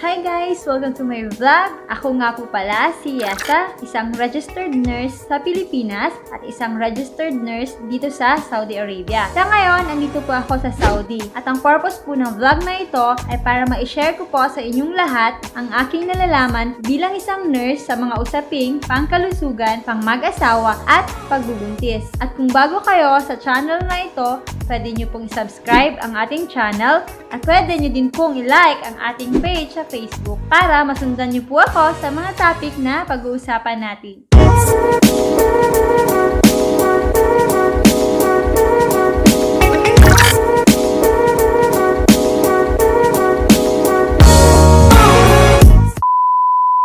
Hi guys! Welcome to my vlog! Ako nga po pala si Yasa, isang registered nurse sa Pilipinas at isang registered nurse dito sa Saudi Arabia. Sa ngayon, andito po ako sa Saudi. At ang purpose po ng vlog na ito ay para ma-share ko po sa inyong lahat ang aking nalalaman bilang isang nurse sa mga usaping pangkalusugan, pang mag-asawa at pagbubuntis. At kung bago kayo sa channel na ito, pwede nyo pong subscribe ang ating channel at pwede nyo din pong i-like ang ating page sa Facebook para masundan nyo po ako sa mga topic na pag-uusapan natin.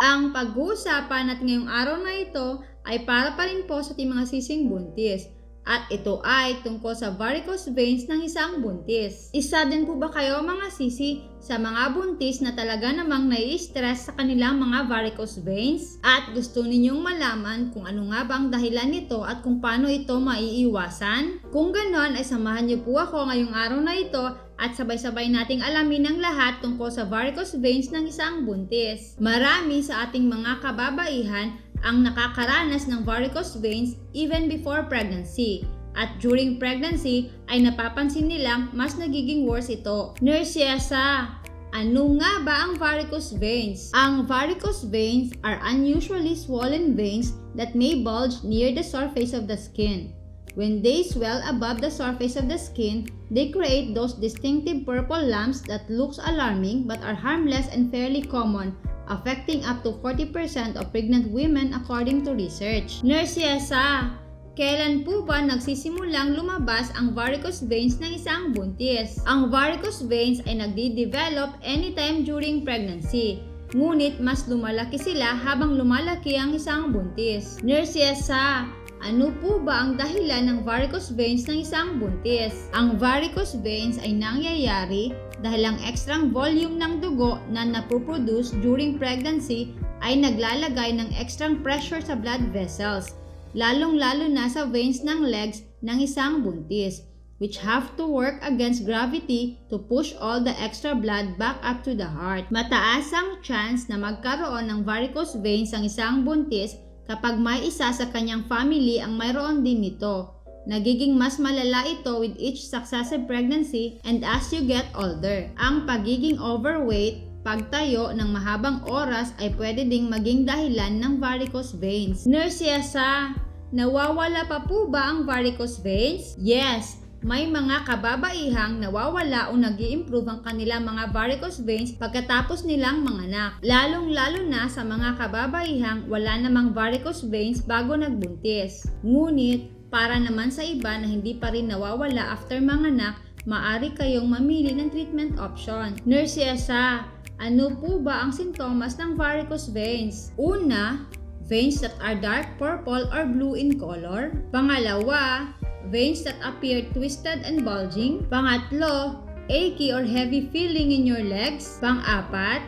Ang pag-uusapan natin ngayong araw na ito ay para pa rin po sa ating mga sising buntis. At ito ay tungkol sa varicose veins ng isang buntis. Isa din po ba kayo mga sisi sa mga buntis na talaga namang nai-stress sa kanilang mga varicose veins? At gusto ninyong malaman kung ano nga ba ang dahilan nito at kung paano ito maiiwasan? Kung ganon ay samahan niyo po ako ngayong araw na ito at sabay-sabay nating alamin ang lahat tungkol sa varicose veins ng isang buntis. Marami sa ating mga kababaihan ang nakakaranas ng varicose veins even before pregnancy. At during pregnancy ay napapansin nilang mas nagiging worse ito. Nurse Yesa, ano nga ba ang varicose veins? Ang varicose veins are unusually swollen veins that may bulge near the surface of the skin. When they swell above the surface of the skin, they create those distinctive purple lumps that looks alarming but are harmless and fairly common, affecting up to 40% of pregnant women according to research. Nurse Yesa, Kailan po ba nagsisimulang lumabas ang varicose veins ng isang buntis? Ang varicose veins ay nagdi-develop anytime during pregnancy. Ngunit mas lumalaki sila habang lumalaki ang isang buntis. Nurse Yesa, ano po ba ang dahilan ng varicose veins ng isang buntis? Ang varicose veins ay nangyayari dahil ang ekstrang volume ng dugo na napoproduce during pregnancy ay naglalagay ng ekstrang pressure sa blood vessels, lalong-lalo na sa veins ng legs ng isang buntis, which have to work against gravity to push all the extra blood back up to the heart. Mataas ang chance na magkaroon ng varicose veins ang isang buntis kapag may isa sa kanyang family ang mayroon din nito. Nagiging mas malala ito with each successive pregnancy and as you get older. Ang pagiging overweight, pagtayo ng mahabang oras ay pwede ding maging dahilan ng varicose veins. Nurse Yasa, nawawala pa po ba ang varicose veins? Yes, may mga kababaihang nawawala o nag improve ang kanilang mga varicose veins pagkatapos nilang manganak. Lalong-lalo na sa mga kababaihang wala namang varicose veins bago nagbuntis. Ngunit, para naman sa iba na hindi pa rin nawawala after manganak, maari kayong mamili ng treatment option. Nurse Yesa, ano po ba ang sintomas ng varicose veins? Una, veins that are dark purple or blue in color. Pangalawa, veins that appear twisted and bulging. Pangatlo, achy or heavy feeling in your legs. Pang-apat,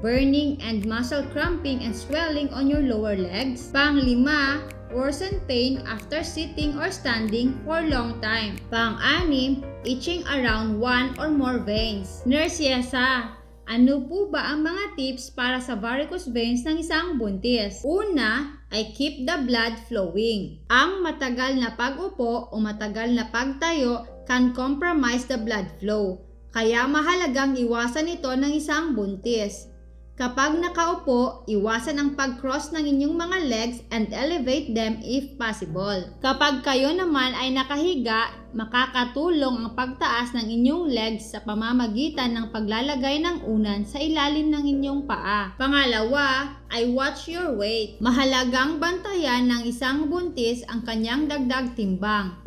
burning and muscle cramping and swelling on your lower legs. Panglima, worsen pain after sitting or standing for long time. Pang-anim, itching around one or more veins. Nurse Yesa, ano po ba ang mga tips para sa varicose veins ng isang buntis? Una ay keep the blood flowing. Ang matagal na pag-upo o matagal na pagtayo can compromise the blood flow. Kaya mahalagang iwasan ito ng isang buntis. Kapag nakaupo, iwasan ang pag-cross ng inyong mga legs and elevate them if possible. Kapag kayo naman ay nakahiga, makakatulong ang pagtaas ng inyong legs sa pamamagitan ng paglalagay ng unan sa ilalim ng inyong paa. Pangalawa, ay watch your weight. Mahalagang bantayan ng isang buntis ang kanyang dagdag timbang.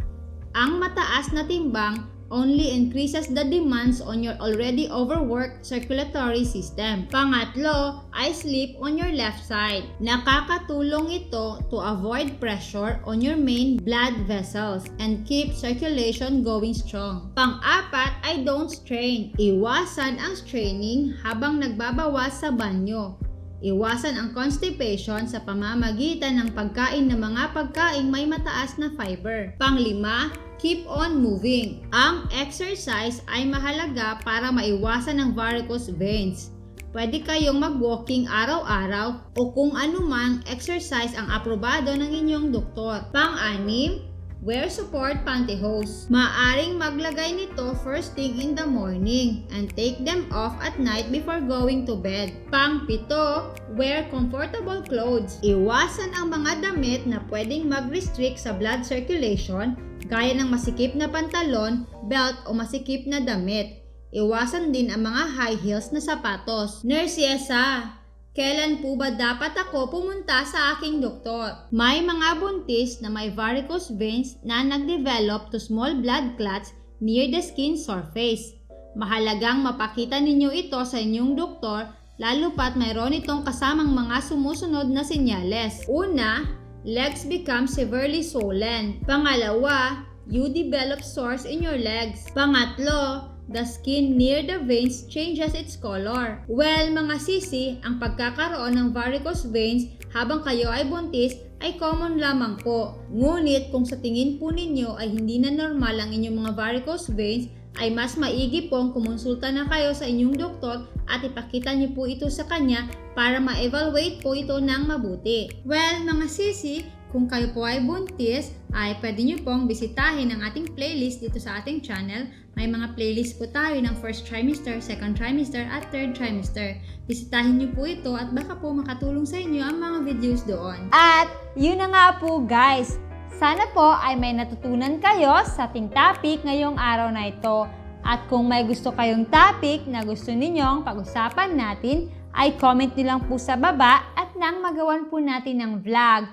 Ang mataas na timbang only increases the demands on your already overworked circulatory system. Pangatlo, ay sleep on your left side. Nakakatulong ito to avoid pressure on your main blood vessels and keep circulation going strong. Pang-apat ay don't strain. Iwasan ang straining habang nagbabawas sa banyo. Iwasan ang constipation sa pamamagitan ng pagkain ng mga pagkaing may mataas na fiber. Panglima, keep on moving. Ang exercise ay mahalaga para maiwasan ang varicose veins. pwede kayong mag-walking araw-araw o kung anumang exercise ang aprobado ng inyong doktor. Pang-anim, wear support pantyhose. Maaring maglagay nito first thing in the morning and take them off at night before going to bed. Pang-pito, wear comfortable clothes. Iwasan ang mga damit na pwedeng mag-restrict sa blood circulation gaya ng masikip na pantalon, belt o masikip na damit. Iwasan din ang mga high heels na sapatos. Nurse Yesa, kailan po ba dapat ako pumunta sa aking doktor? May mga buntis na may varicose veins na nagdevelop to small blood clots near the skin surface. Mahalagang mapakita ninyo ito sa inyong doktor lalo pat mayroon itong kasamang mga sumusunod na senyales. Una, legs become severely swollen. Pangalawa, you develop sores in your legs. Pangatlo, the skin near the veins changes its color. Well, mga sisi, ang pagkakaroon ng varicose veins habang kayo ay buntis ay common lamang po. Ngunit kung sa tingin po ninyo ay hindi na normal ang inyong mga varicose veins, ay mas maigi pong kumonsulta na kayo sa inyong doktor at ipakita niyo po ito sa kanya para ma-evaluate po ito ng mabuti. Well, mga sisi, kung kayo po ay buntis, ay pwede niyo pong bisitahin ang ating playlist dito sa ating channel. May mga playlist po tayo ng first trimester, second trimester, at third trimester. Bisitahin niyo po ito at baka po makatulong sa inyo ang mga videos doon. At yun na nga po guys, sana po ay may natutunan kayo sa ating topic ngayong araw na ito. At kung may gusto kayong topic na gusto ninyong pag-usapan natin, ay comment nyo lang po sa baba at nang magawan po natin ng vlog.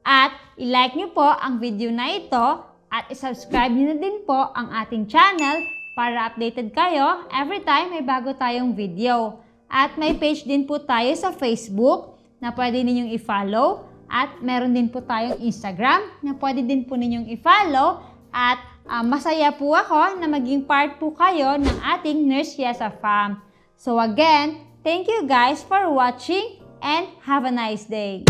At i-like nyo po ang video na ito at i-subscribe nyo na din po ang ating channel para updated kayo every time may bago tayong video. At may page din po tayo sa Facebook na pwede ninyong i-follow at meron din po tayong Instagram na pwede din po ninyong i-follow at ah, masaya po ako na maging part po kayo ng ating Nurse Yesa Fam. So again, thank you guys for watching and have a nice day.